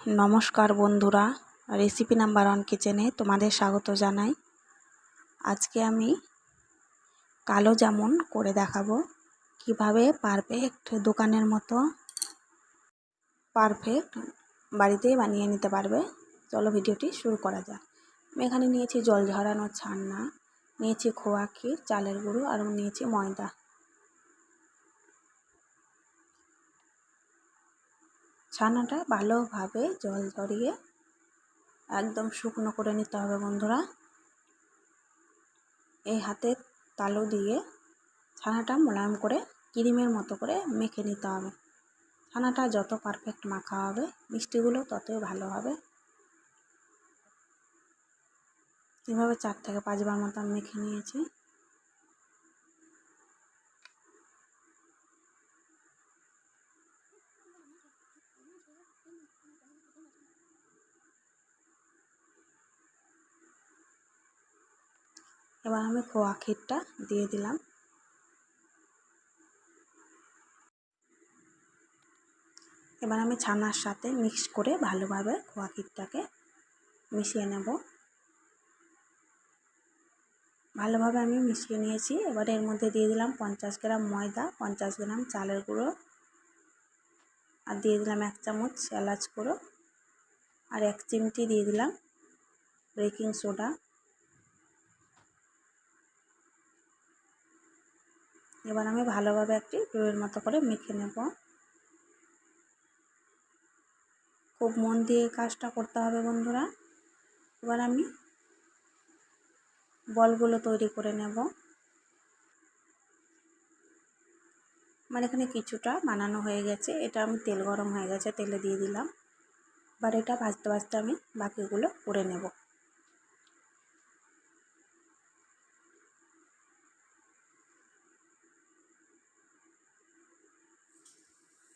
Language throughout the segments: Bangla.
নমস্কার বন্ধুরা রেসিপি নাম্বার ওয়ান কিচেনে তোমাদের স্বাগত জানাই। আজকে আমি কালো জামুন করে দেখাবো, কীভাবে পারফেক্ট দোকানের মতো পারফেক্ট বাড়িতেই বানিয়ে নিতে পারবে। চলো ভিডিওটি শুরু করা যাক। আমি এখানে নিয়েছি জল ঝরানো ছান্না, নিয়েছি খোয়া ক্ষীর, চালের গুঁড়ো, আর নিয়েছি ময়দা। ছানাটা ভালোভাবে জল ঝরিয়ে একদম শুকনো করে নিতে হবে বন্ধুরা। এই হাতের তালু দিয়ে ছানাটা মোলায়েম করে ক্রিমের মতো করে মেখে নিতে হবে। ছানাটা যত পারফেক্ট মাখা হবে, মিষ্টিগুলো ততই ভালো হবে। এভাবে চার থেকে পাঁচবার মতো মেখে নিয়েছি। এবার আমি খোয়া ক্ষীরটা দিয়ে দিলাম। এবার আমি ছানার সাথে মিক্স করে ভালোভাবে খোয়া ক্ষীরটাকে মিশিয়ে নেব। ভালোভাবে আমি মিশিয়ে নিয়েছি। এবার এর মধ্যে দিয়ে দিলাম পঞ্চাশ গ্রাম ময়দা, পঞ্চাশ গ্রাম চালের গুঁড়ো আর দিয়ে দিলাম এক চামচ এলাচ গুঁড়ো আর এক চিমটি দিয়ে দিলাম বেকিং সোডা। এবার আমি ভালোভাবে একটি ডোয়ের মতো করে মেখে নেব। খুব মন দিয়ে কাজটা করতে হবে বন্ধুরা। এবার আমি বলগুলো তৈরি করে নেব। আমার এখানে কিছুটা বানানো হয়ে গেছে। এটা আমি তেল গরম হয়ে গেছে, তেলে দিয়ে দিলাম। এবার এটা ভাজতে ভাজতে আমি বাকিগুলো করে নেব।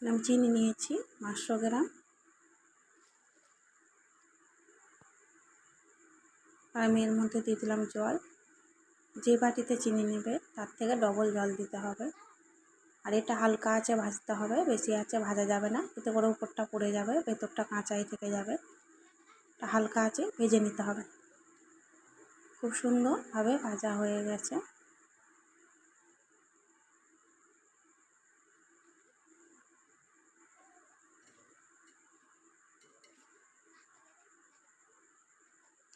আমি চিনি নিয়েছি, পাঁচশো গ্রাম। আমি এর মধ্যে দিয়ে দিলাম জল। যে বাটিতে চিনি নেবে, তার থেকে ডবল জল দিতে হবে। আর এটা হালকা আছে ভাজতে হবে, বেশি আছে ভাজা যাবে না। এতে করে উপরটা পড়ে যাবে, ভেতরটা কাঁচাই থেকে যাবে। হালকা আছে ভেজে নিতে হবে। খুব সুন্দরভাবে ভাজা হয়ে গেছে।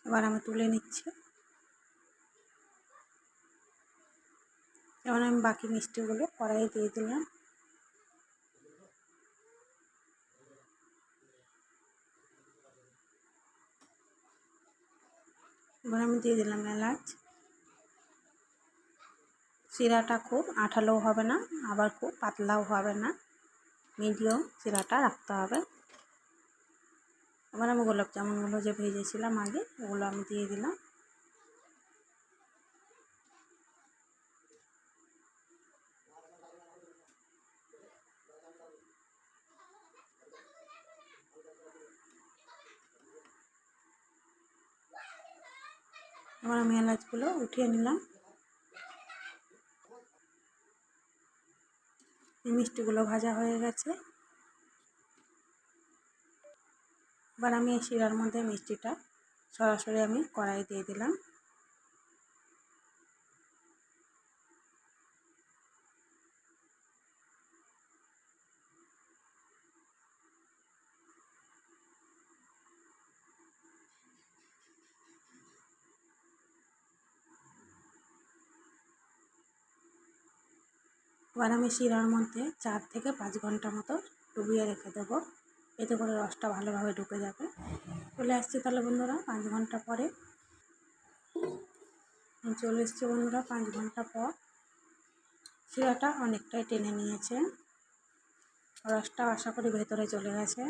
এবার আমি তুলে নিচ্ছি। এবার আমি বাকি মিষ্টিগুলো কড়াইয়ে দিয়ে দিলাম। এবার আমি দিয়ে দিলাম এলাচ। শিরাটা খুব আঠালোও হবে না, আবার খুব পাতলাও হবে না। মিডিয়াম শিরাটা রাখতে হবে। এবার আমি গোলাপ জামুনগুলো যে ভেজেছিলাম আগে, ওগুলো আমি দিয়ে দিলাম। এবার আমি এলাচগুলো উঠিয়ে নিলাম। এই মিষ্টিগুলো ভাজা হয়ে গেছে। এবার আমি এই শিরার মধ্যে মিষ্টিটা সরাসরি আমি কড়াই দিয়ে দিলাম। এবার আমি শিরার মধ্যে চার থেকে পাঁচ ঘণ্টা মতো ডুবিয়ে রেখে দেবো। এতে করে রসটা ভালোভাবে ঢুকে যাবে। চলে আসছে তাহলে বন্ধুরা পাঁচ ঘণ্টা পরে। চলে এসছে বন্ধুরা পাঁচ ঘণ্টা পর। শিরাটা অনেকটাই টেনে নিয়েছে। রসটা আশা করি ভেতরে চলে গেছে।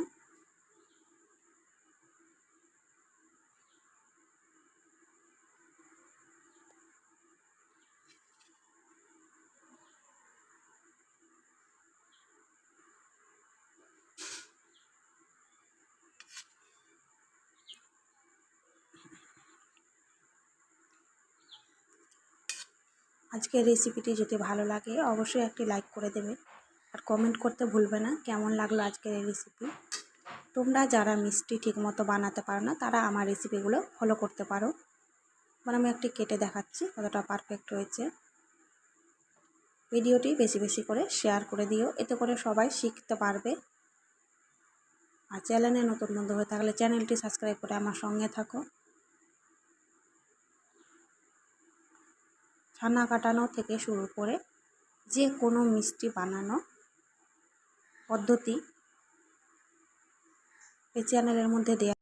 আজকের রেসিপিটি যদি ভালো লাগে, অবশ্যই একটি লাইক করে দেবে। আর কমেন্ট করতে ভুলবে না, কেমন লাগল আজকের এই রেসিপি তোমরা যারা মিষ্টি ঠিকমতো বানাতে পারো না, তারা আমার রেসিপিগুলো ফলো করতে পারো। মানে আমি একটি কেটে দেখাচ্ছি, কতটা পারফেক্ট হয়েছে। ভিডিওটি বেশি বেশি করে শেয়ার করে দিও, এতে করে সবাই শিখতে পারবে। আর চ্যানেলে নতুন বন্ধু হয়ে থাকলে চ্যানেলটি সাবস্ক্রাইব করে আমার সঙ্গে থাকো। ছানা কাটানো থেকে শুরু করে যে কোনো মিষ্টি বানানো পদ্ধতি এই চ্যানেলের মধ্যে দেওয়া